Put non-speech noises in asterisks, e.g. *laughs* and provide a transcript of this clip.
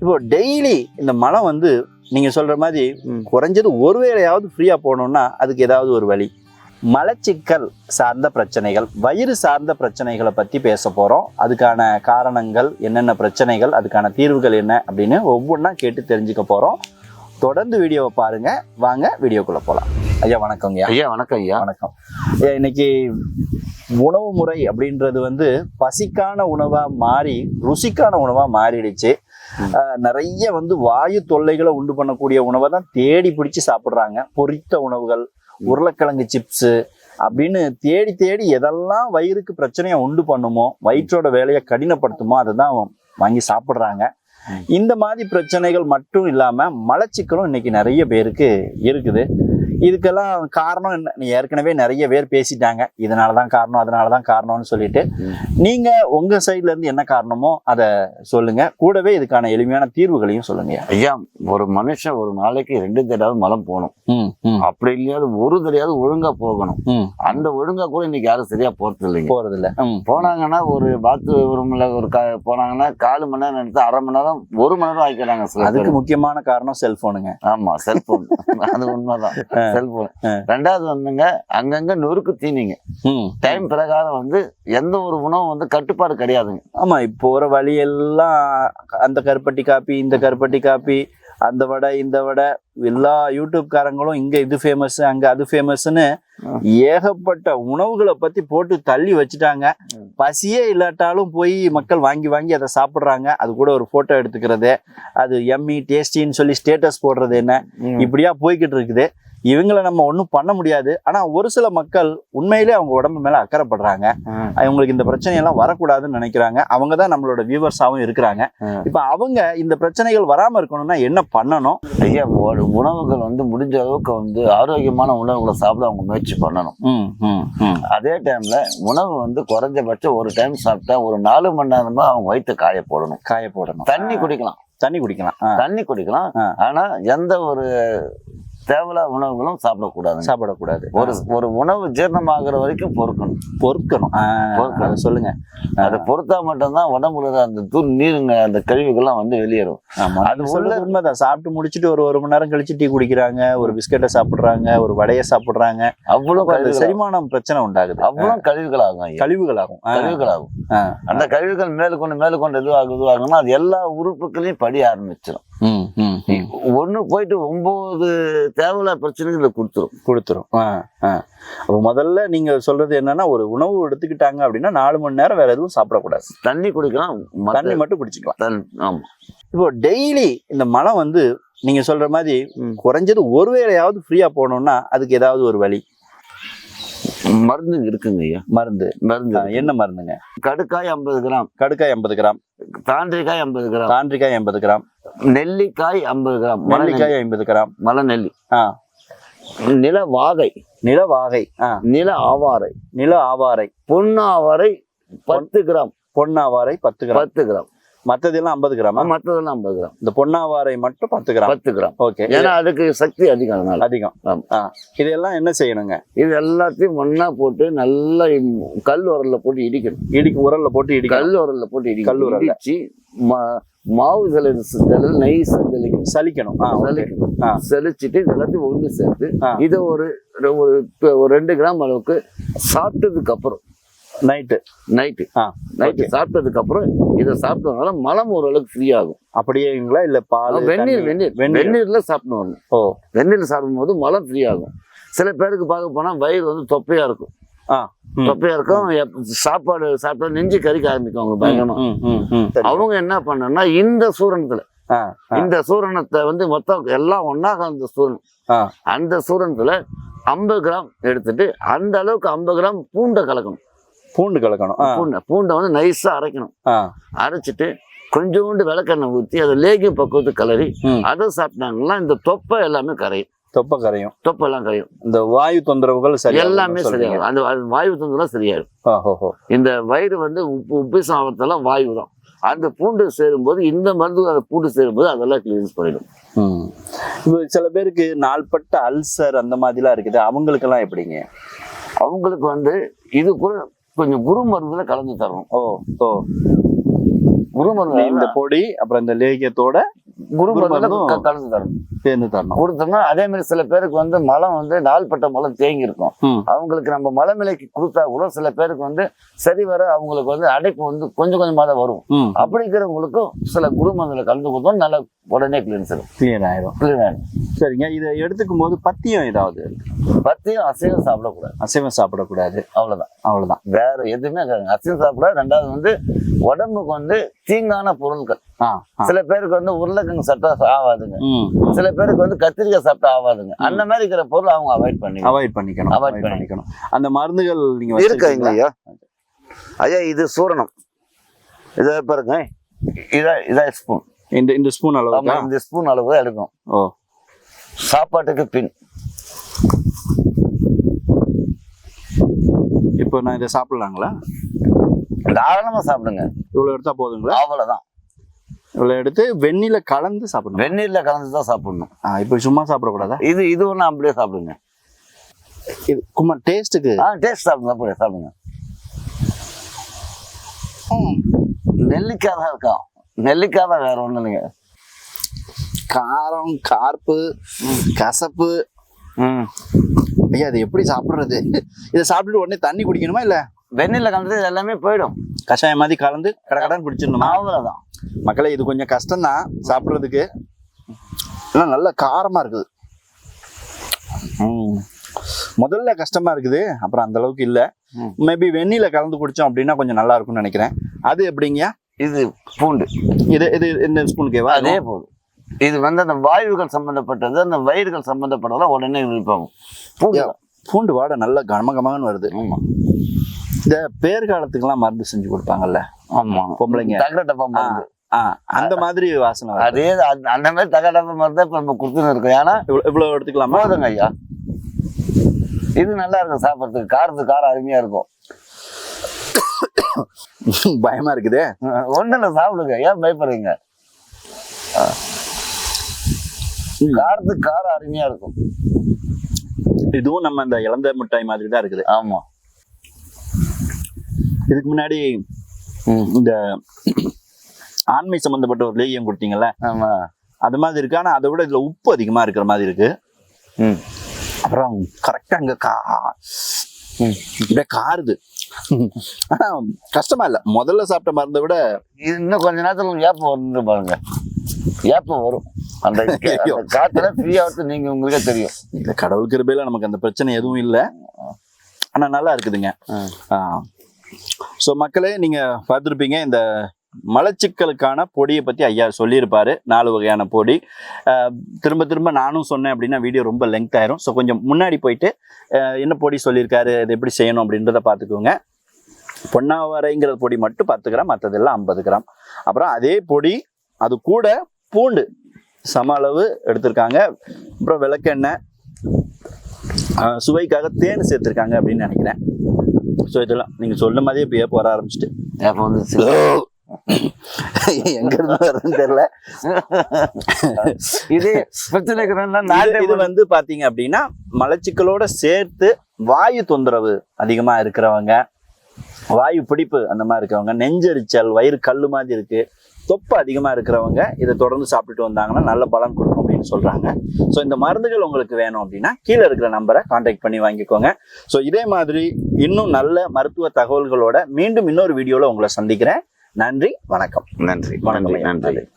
இப்போ டெய்லி இந்த மலம் வந்து நீங்க சொல்ற மாதிரி. குறைஞ்சது ஒரு வேளையாவது ஃப்ரீயா போகணும்னா அதுக்கு ஏதாவது ஒரு வழி. மலச்சிக்கல் சார்ந்த பிரச்சனைகள் வயிறு சார்ந்த பிரச்சனைகளை பத்தி பேச போறோம். அதுக்கான காரணங்கள் என்னென்ன பிரச்சனைகள் அதுக்கான தீர்வுகள் என்ன அப்படின்னு ஒவ்வொன்றா கேட்டு தெரிஞ்சுக்க போறோம். தொடர்ந்து வீடியோவை பாருங்க. வாங்க வீடியோக்குள்ள போலாம். ஐயா வணக்கங்க ஐயா வணக்கம் ஐயா. வணக்கம். ஐயா, இன்னைக்கு உணவு முறை அப்படின்றது வந்து பசிக்கான உணவா மாறி ருசிக்கான உணவா மாறிடுச்சு. நிறைய வந்து வாயு தொல்லைகளை உண்டு பண்ணக்கூடிய உணவை தான் தேடி பிடிச்சு சாப்பிட்றாங்க. பொரித்த உணவுகள் உருளைக்கிழங்கு சிப்ஸு அப்படின்னு தேடி தேடி எதெல்லாம் வயிறுக்கு பிரச்சனையை உண்டு பண்ணுமோ வயிற்றோட வேலையை கடினப்படுத்துமோ அதை தான் வாங்கி சாப்பிட்றாங்க. இந்த மாதிரி பிரச்சனைகள் மட்டும் இல்லாம மலச்சிக்கலும் இன்னைக்கு நிறைய பேருக்கு இருக்குது. இதுக்கெல்லாம் காரணம் என்ன? நீ ஏற்கனவே நிறைய பேர் பேசிட்டாங்க. இதனால தான் காரணம் அதனால தான் காரணம்னு சொல்லிட்டு. நீங்க உங்க சைட்ல இருந்து என்ன காரணமோ அதை சொல்லுங்க. கூடவே இதுக்கான எளிமையான தீர்வுகளையும் சொல்லுங்க. ஐயா ஒரு மனுஷன் ஒரு நாளைக்கு ரெண்டு தடவை மலம் போகணும். அப்படி இல்லையாவது ஒரு தடையாவது ஒழுங்கா போகணும். அந்த ஒழுங்கா கூட இன்னைக்கு யாரும் சரியா போறது இல்லைங்க போறது இல்ல போனாங்கன்னா ஒரு பாத்ரூம்ல ஒரு கா போனாங்கன்னா காலு மணி நேரம் எடுத்து அரை மணி நேரம் ஒரு மணி நேரம் ஆக்கிடுறாங்க சில அதுக்கு. முக்கியமான காரணம் செல்போனுங்க ஆமா செல்போன் அது உண்மைதான். செல்போன். ரெண்டாவது வந்துங்க அங்கங்க நொறுக்கு தீனிங்க. டைம் பிரகாரம் வந்து எந்த ஒரு உணவும் வந்து கட்டுப்பாடு கிடையாதுங்க. ஆமா இப்போ போற வழி எல்லாம் அந்த கருப்பட்டி காப்பி இந்த கருப்பட்டி காப்பி அந்த வடை இந்த வடை எல்லா யூடியூப்காரங்களும் இங்க இது ஃபேமஸ் அங்க அது ஃபேமஸ்னு ம். ஏகப்பட்ட உணவுகளை பத்தி போட்டு தள்ளி வச்சுட்டாங்க. பசியே இல்லாட்டாலும் போய் மக்கள் வாங்கி வாங்கி அதை சாப்பிட்றாங்க. அது கூட ஒரு போட்டோ எடுத்துக்கிறது. அது எம்மி டேஸ்டின்னு சொல்லி ஸ்டேட்டஸ் போடுறது என்ன? இப்படியா போய்கிட்டு இருக்குது. இவங்களை நம்ம ஒன்றும் பண்ண முடியாது. ஆனா ஒரு சில மக்கள் உண்மையிலே அவங்க உடம்பு மேல அக்கறைப்படுறாங்க. அவங்களுக்கு இந்த பிரச்சனையெல்லாம் வரக்கூடாதுன்னு நினைக்கிறாங்க. அவங்க தான் நம்மளோட வியூவர்ஸாகவும் இருக்கிறாங்க. இப்போ அவங்க இந்த பிரச்சனைகள் வராம இருக்கணும்னா என்ன பண்ணணும்? ஐயா உணவுகள் வந்து முடிஞ்ச அளவுக்கு வந்து ஆரோக்கியமான உணவுகளை சாப்பிட அவங்க முயற்சி பண்ணணும். அதே டைம்ல உணவு வந்து குறைஞ்சபட்சம் ஒரு டைம் சாப்பிட்டா ஒரு நாலு மணி நேரமா அவங்க வயிற்று காய போடணும். காய போடணும். தண்ணி குடிக்கலாம். தண்ணி குடிக்கலாம். தண்ணி குடிக்கலாம். ஆ. ஆனா எந்த ஒரு தேவையில்லாத உணவுகளும் சாப்பிடக்கூடாது சாப்பிடக்கூடாது. ஒரு ஒரு உணவு ஜீரணமாகிற வரைக்கும் பொறுக்கணும். பொறுக்கணும். பொறுக்கணும். சொல்லுங்க. அதை பொறுத்தா மட்டும்தான் உடம்புல அந்த தூள் நீருங்க அந்த கழிவுகள்லாம் வந்து வெளியேறும். ஆமா. அது சொல்றது உண்மைதான். சாப்பிட்டு முடிச்சிட்டு ஒரு ஒரு மணி நேரம் கழிச்சு டீ குடிக்கிறாங்க ஒரு பிஸ்கெட்டை சாப்பிடுறாங்க ஒரு வடையை சாப்பிடுறாங்க. அவ்வளவு கழிவுகள் செரிமானம் பிரச்சனை உண்டாகுது. அவ்வளவு கழிவுகள் ஆகும் ஐயா. கழிவுகளாகும். ஆ, கழிவுகள் ஆகும். அந்த கழிவுகள் மேலுக்கொண்டு மேலுக்கொண்டு இதுவாகும் இதுவாகும்னா அது எல்லா உறுப்புகளையும் படிய ஆரம்பிச்சிடும் ஒண்ணு போயிட்டு ஒன்பது தேவையில்லாத பிரச்சனைகள் இதை கொடுத்துரும். கொடுத்துரும். ஆ ஆ. அப்போ முதல்ல நீங்க சொல்றது என்னன்னா ஒரு உணவு எடுத்துக்கிட்டாங்க அப்படின்னா நாலு மணி நேரம் வேற எதுவும் சாப்பிடக்கூடாது. தண்ணி குடிக்கலாம் தண்ணி மட்டும் குடிச்சுக்கலாம். தண்ணி- ஆமா. இப்போ டெய்லி இந்த மலம் வந்து நீங்க சொல்ற மாதிரி. குறைஞ்சது ஒரு வேளையாவது ஃப்ரீயா போகணும்னா அதுக்கு ஏதாவது ஒரு வழி. மருந்து இருக்குங்க ஐயா. மருந்து. மருந்து. என்ன மருந்துங்க? கடுக்காய் ஐம்பது கிராம். கடுக்காய் எண்பது கிராம். தாண்டிக்காய் ஐம்பது கிராம். தாண்டிக்காய் எண்பது கிராம். நெல்லிக்காய் ஐம்பது கிராம். மலை நெல்லி நெல்லிக்காய் ஐம்பது கிராம். மலை நெல்லி ஆ. நில வாகை. நிலவாகை ஆ. நில ஆவாரை. நில ஆவாரை. பொன்னாவாரை பத்து கிராம். பொன்னாவாரை பத்து கிராம். பத்து கிராம். மத்ததெல்லாம் ஐம்பது கிராமா? மற்றதெல்லாம் ஐம்பது கிராம். இந்த பொன்னாவாரை மட்டும் பத்து கிராம். பத்து கிராம். ஓகே. ஏன்னா அதுக்கு சக்தி அதிகம் அதிகம். இதெல்லாம் என்ன செய்யணுங்க? இது எல்லாத்தையும் ஒண்ணா போட்டு நல்லா கல் உரல்ல போட்டு இடிக்கணும். இடிக்கு உரல்ல போட்டு இடிக்கணும். கல் உரல்ல போட்டு கல் இடிக்கணும் உரல்ல. இடிச்சு மாவு செலவு நைஸா தெளிக்கணும் சலிக்கணும். சலிக்கணும். செலிச்சிட்டு எல்லாத்தையும் ஒன்று சேர்த்து. இதை ஒரு ஒரு ரெண்டு கிராம் அளவுக்கு சாப்பிட்டதுக்கு அப்புறம் நைட்டு நைட்டு ஆ நைட்டு சாப்பிட்டதுக்கு அப்புறம் இதை சாப்பிட்டதுனால மலம் ஓரளவுக்கு ஃப்ரீ ஆகும். அப்படியேங்களா இல்ல பால் வெந்நீர்? வெந்நீர். வெந்நீர். வெந்நீர்ல சாப்பிடணும். வரணும். ஓ. வெந்நீர் சாப்பிடும்போது மலம் ஃப்ரீ ஆகும். சில பேருக்கு பார்க்க போனா வயிறு வந்து தொப்பையா இருக்கும். ஆ. தொப்பையா இருக்கும். எப்- சாப்பாடு சாப்பிட்டா நெஞ்சு கறிக்க ஆரம்பிக்கும் அவங்க பயங்கரமா. ம், ம், ம். சரி. அவங்க என்ன பண்ணனா இந்த சூரணத்துல இந்த சூரணத்தை வந்து மொத்தம் எல்லாம் ஒன்னா கலந்த சூரணம். ஆ. அந்த சூரணத்துல ஐம்பது கிராம் எடுத்துட்டு அந்த அளவுக்கு ஐம்பது கிராம் பூண்டை கலக்கணும். பூண்டு கலக்கணும். பூண்டை பூண்டை வந்து நைஸா அரைக்கணும். அரைச்சிட்டு கொஞ்சோண்டு விளக்கெண்ணெய் ஊற்றி அதை லேகிய பக்குவத்துக்கு கலரி. அதை சாப்பிட்டாங்கன்னா இந்த தொப்பை எல்லாமே கரையும். தொப்பை கரையும். தொப்பை எல்லாம் கரையும். இந்த வாயு தொந்தரவுகள் சரி எல்லாமே சரியாகும். அந்த வாயு தொந்தெல்லாம் சரியாயிடும். இந்த வயிறு வந்து உப்பு உப்பிசம் ஆகிறதெல்லாம் வாயு தான். அந்த பூண்டு சேரும்போது இந்த மருந்து அந்த பூண்டு சேரும்போது அதெல்லாம் கிளீன்ஸ் பண்ணிடும். இப்போ சில பேருக்கு நாள்பட்ட அல்சர் அந்த மாதிரிலாம் இருக்குது. அவங்களுக்கெல்லாம் எப்படிங்க? அவங்களுக்கு வந்து இது கூட கொஞ்சம் குரு மருந்துல கலந்து தரணும். ஓ ஓ. குரு மருந்து இந்த பொடி அப்புறம் இந்த லேகியத்தோட குரு மருந்தும் கலந்து தரணும். சேர்ந்து தரணும் கொடுத்தோம்னா அதே மாதிரி சில பேருக்கு வந்து மலம் வந்து நாள்பட்ட மலம் தேங்கி இருக்கும். அவங்களுக்கு நம்ம மலமிலைக்கு கொடுத்தா கூட சில பேருக்கு வந்து சரி வர அவங்களுக்கு வந்து அடைப்பு வந்து கொஞ்சம் கொஞ்சமா தான் வரும். அப்படி இருக்கிறவங்களுக்கும் சில குரு மருந்துல கலந்து கொடுத்தோம் நல்லா உடனே கிளீன்ஸ் இருக்கும் கிளியர் ஆயிரும். கிளீன் ஆயிடும் சரிங்க. இதை எடுத்துக்கும் போது பத்தியம் ஏதாவது பத்தியும் அசைவம் சாப்பிடக்கூடாது. அசைவம் சாப்பிடக்கூடாது. அவ்வளவுதான். அவ்வளவுதான். வேற எதுவுமே. அசைவம் சாப்பிடாது ரெண்டாவது வந்து உடம்புக்கு வந்து தீங்கான பொருட்கள். சில பேருக்கு வந்து உருளைக்கிழங்கு சாப்பிட்டா ஆகாதுங்க சில பேருக்கு வந்து கத்திரிக்காய் சாப்பிட்டா ஆகாதுங்க அந்த மாதிரி இருக்கிற பொருள் அவங்க அவாய்ட் பண்ணி அவாய்ட் பண்ணிக்கணும். அவாய்ட் பண்ணிக்கணும். அந்த மருந்துகள் நீங்க இருக்காங்க? ஐயா? ஐயா இது சூரணம். இதை பாருங்க. இதா இதா ஸ்பூன் இந்த இந்த ஸ்பூன் அளவுக்கு? இந்த ஸ்பூன் அளவு தான் எடுக்கும். ஓ. சாப்பாட்டுக்கு பின். இப்போ நான் இதை சாப்பிடலாங்களா? தாராளமா சாப்பிடுங்க. இவ்வளவு எடுத்தா போதுங்களா? அவ்வளவுதான். இவ்வளவு எடுத்து வெந்நில கலந்து சாப்பிடணும். வெந்நீர்ல கலந்து தான் சாப்பிடணும். ஆ, இப்போ சும்மா சாப்பிடக்கூடாதா? இது இது ஒண்ணு அப்படியே சாப்பிடுங்க. இது கும்மா டேஸ்ட்டுக்கு ஆ டேஸ்ட் சாப்பிடுங்க அப்படியே சாப்பிடுங்க. நெல்லிக்காய் தான் இருக்கும் நெல்லிக்காய் தான் வேற ஒண்ணும் இல்லைங்க. காரம் கார்ப்பு கசப்பு. ம். ஐயா அது எப்படி சாப்பிடுறது? இதை சாப்பிட்டுட்டு உடனே தண்ணி குடிக்கணுமா இல்ல? வெந்நீர்ல கலந்து எல்லாமே போயிடும். கஷாயம் மாதிரி கலந்து கடகடன்னு குடிச்சிடணுமா அவ்வளவுதான். மக்களே இது கொஞ்சம் கஷ்டம்தான் சாப்பிட்றதுக்கு. ஆனா நல்ல காரமா இருக்குது. முதல்ல கஷ்டமா இருக்குது. அப்புறம் அந்த அளவுக்கு இல்ல. மேபி வெந்நில கலந்து குடிச்சோம் அப்படின்னா கொஞ்சம் நல்லா இருக்கும்னு நினைக்கிறேன். அது எப்படிங்கய்யா இது பூண்டு. இது இது இந்த ஸ்பூன் கேவா அதே போதும். இது வந்து அந்த வாயுகள் சம்பந்தப்பட்டது அந்த வயிறுகள் சம்பந்தப்பட்டதெல்லாம் உடனே விழிப்பாங்க பூண்டு. பூண்டு வாடை நல்ல கம கமகன்னு வருது. ஆமா. இந்த பேர் காலத்துக்கெல்லாம் மருந்து செஞ்சு கொடுப்பாங்கல்ல? ஆமா. பொம்பளைங்க. தகர டப்பா மருந்து. அந்த மாதிரி வாசனை அதே அந்த- மாதிரி தகர டப்பா மருந்து இப்ப நம்ம கொடுத்துன்னு இருக்கோம். ஏன்னா இவ்வளவு- இவ்வளவு எடுத்துக்கலாமா? போதுங்க ஐயா. இது நல்லா இருக்கும் சாப்பிட்றதுக்கு. காரத்துக்கு காரம் அருமையா இருக்கும். பயமா இருக்குதே. ஒண்ணு இல்லை சாப்பிடுங்க ஏன் பயப்படுறீங்க. காரத்துக்கு காரம் அருமையா இருக்கும். இதுவும் நம்ம இந்த இளந்த மிட்டாய் மாதிரி தான் இருக்குது. ஆமா. இதுக்கு முன்னாடி இந்த ஆண்மை சம்பந்தப்பட்ட ஒரு லேகியம் கொடுத்தீங்கல்ல? அது மாதிரி இருக்கு. ஆனா அதை விட இதுல உப்பு அதிகமா இருக்கிற மாதிரி இருக்கு. ம். அப்புறம் கரெக்டா அங்க கா. அப்படியே காருது. ஆனா கஷ்டமா இல்ல. முதல்ல சாப்பிட்ட மருந்தை விட இன்னும் கொஞ்ச நேரத்துல ஏப்பம் வரும்னு பாருங்க. ஏப்பம் வரும். அந்த *laughs* காத்துல ஃப்ரீயா வந்து நீங்க உங்களுக்கே தெரியும். இந்த கடவுள் கிருபையில நமக்கு அந்த பிரச்சனை எதுவும் இல்லை. ஆனா நல்லா இருக்குதுங்க. ஸோ மக்களே நீங்கள் பார்த்துருப்பீங்க இந்த மலச்சிக்கலுக்கான பொடியை பற்றி ஐயா சொல்லியிருப்பார் நாலு வகையான பொடி. திரும்ப திரும்ப நானும் சொன்னேன் அப்படின்னா வீடியோ ரொம்ப லெங்க் ஆயிரும். ஸோ கொஞ்சம் முன்னாடி போயிட்டு என்ன பொடி சொல்லியிருக்காரு இது எப்படி செய்யணும் அப்படின்றத பார்த்துக்கோங்க. பொன்னாவரைங்கிற பொடி மட்டும் பத்து கிராம் மற்றதெல்லாம் ஐம்பது கிராம். அப்புறம் அதே பொடி அது கூட பூண்டு சம அளவு எடுத்திருக்காங்க. அப்புறம் விளக்கெண்ணெய் சுவைக்காக தேன் சேர்த்துருக்காங்க அப்படின்னு நினைக்கிறேன். ஸோ இதெல்லாம் நீங்கள் சொன்ன மாதிரியே இப்போ ஏப்ப வர ஆரம்பிச்சிட்டு. ஏப்பம் வந்து எங்க இருந்து வருதுன்னு தெரியல. இது வந்து பாத்தீங்க அப்படின்னா மலச்சிக்கலோட சேர்த்து வாயு தொந்தரவு அதிகமா இருக்கிறவங்க வாயு பிடிப்பு அந்த மாதிரி இருக்கிறவங்க நெஞ்செரிச்சல் வயிறு கல்லு மாதிரி இருக்கு தொப்பு அதிகமா இருக்கிறவங்க இதை தொடர்ந்து சாப்பிட்டுட்டு வந்தாங்கன்னா நல்ல பலன் கொடுக்கும் அப்படின்னு சொல்றாங்க. ஸோ இந்த மருந்துகள் உங்களுக்கு வேணும் அப்படின்னா கீழே இருக்கிற நம்பரை காண்டாக்ட் பண்ணி வாங்கிக்கோங்க. ஸோ இதே மாதிரி இன்னும் நல்ல மருத்துவ தகவல்களோட மீண்டும் இன்னொரு வீடியோல உங்களை சந்திக்கிறேன். நன்றி வணக்கம். நன்றி வணக்கம். நன்றி.